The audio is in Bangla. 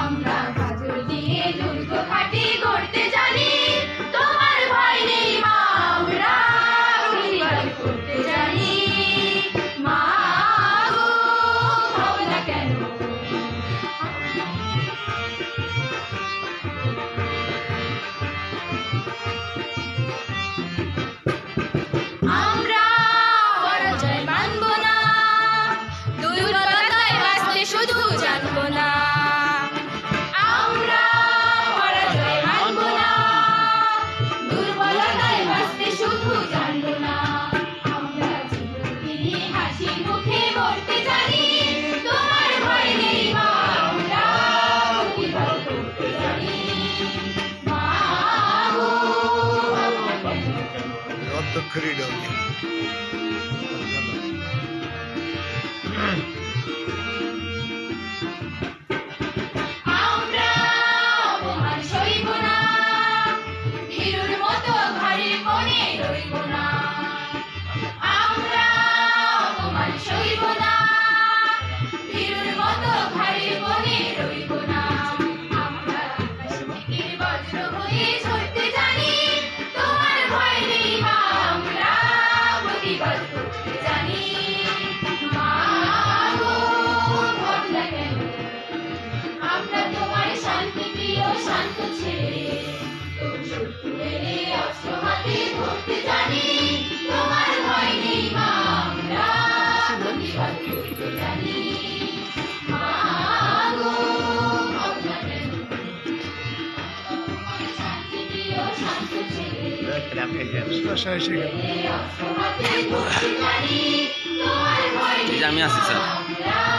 আমরা করতে জানি। তোমার ভয় নেই মা আমরা করতে крыльями. Dove che la prendiamo? Sto Giulia mia si sa.